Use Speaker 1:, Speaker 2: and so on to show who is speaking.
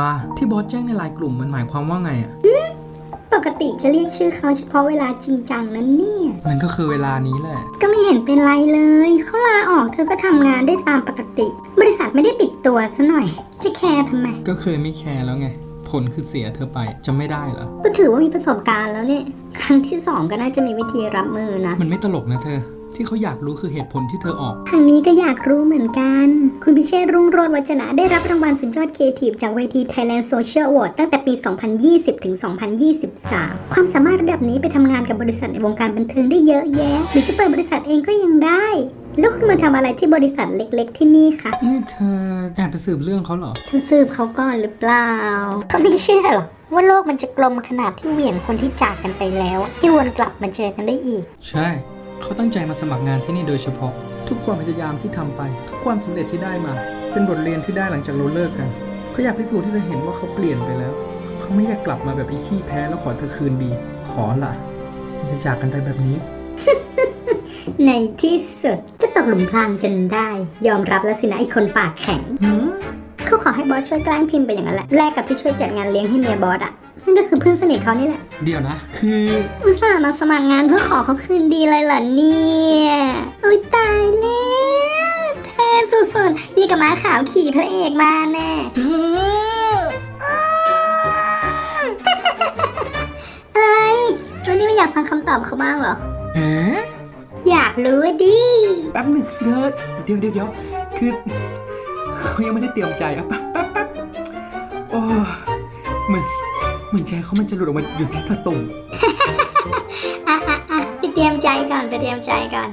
Speaker 1: ว่าที่บอสแจ้งในไลน์กลุ่มมันหมายความว่าไงอะ
Speaker 2: ปกติจะเรียกชื่อเขาเฉพาะเวลาจริงจังนั้นเนี่ย
Speaker 1: มันก็คือเวลานี้แหละ
Speaker 2: ก็ไม่เห็นเป็นไรเลย เขาลาออกเธอก็ทำงานได้ตามปกติ บริษัทไม่ได้ปิดตัวซะหน่อย จะแคร์ทำไม
Speaker 1: ก็เคยไม่แคร์แล้วไง ผลคือเสียเธอไปจะไม่ได้เหรอ
Speaker 2: ก็ถือว่ามีประสบการณ์แล้วเนี่ย ครั้งที่สองก็น่าจะมีวิธีรับมือนะ
Speaker 1: มันไม่ตลกนะเธอ ที่เขาอยากรู้คือเหตุผลที่เธอออก
Speaker 2: ทางนี้ก็อยากรู้เหมือนกัน คุณพิเชษฐ์รุ่งโรจน์วัจนะได้รับรางวัลสุดยอดครีเอทีฟจากเวที Thailand Social Award ตั้งแต่ปี 2020 ถึง 2023 ความสามารถระดับนี้ไปทำงานกับบริษัทในวงการบันเทิงได้เยอะแยะ หรือจะเปิดบริษัทเองก็ยังได้แล้วคุณมาทำอะไรที่บริษัทเล็ก ๆ ที่นี่คะ
Speaker 1: นี่เธอแอบไปสืบเรื่องเขาเหรอ
Speaker 2: เธอสืบเขาก่อนหรือเปล่า เขาไม่เชื่อหรอว่าโลกมันจะกลมขนาดที่เหวี่ยงคนที่จากกันไปแล้ว ที่วนกลับมาเจอกันได้อีก
Speaker 1: ใช่ เขาตั้งใจมาสมัครงานที่นี่โดยเฉพาะ ทุกความพยายามที่ทำไป ทุกความสำเร็จที่ได้มา เป็นบทเรียนที่ได้หลังจากเราเลิกกันเขาอยากพิสูจน์ที่จะเห็นว่าเขาเปลี่ยนไปแล้ว เขาไม่อยากกลับมาแบบไอ้ขี้แพ้แล้วขอเธอคืนดี ขอละอย่าจากกันไปแบบนี้
Speaker 2: ในที่สุดก็ตกหลุมพรางจนได้ ยอมรับแล้วสินะไอ้คนปากแข็งเขาขอให้บอสช่วยแกล้งพิมพ์ไปอย่างนั้นแหละแลกกับที่ช่วยจัดงานเลี้ยงให้เมียบอสอะซึ่งก็คือเพื่อนสนิทเขานี่แหละ
Speaker 1: เดี๋ยวนะ คือ
Speaker 2: อุตส่าห์มาสมัครงานเพื่อขอเขาคืนดีเลยเหรอเนี่ยอุ้ยตายแล้วเท่สุดๆยี่กับม้าขาวขี่พระเอกมาแน่
Speaker 1: เธอ
Speaker 2: อะไรแล้วนี่ไม่อยากฟังคำตอบเขาบ้างเหรอ
Speaker 1: เอ๊ะ
Speaker 2: อยากรู้อะดิ
Speaker 1: แป๊บหนึ่งเธอเดี๋ยวเดี๋ยวเดี๋ยวคือเขายังไม่ได้เตรียมใจอะแป๊บแป๊บแป๊บโอ้เหมือน เหมือนใจเขามันจะหลุดออกมาอยู่ที่ตะตุ่ม
Speaker 2: อะอะอะไปเตรียมใจก่อนไปเตรียมใจก่อน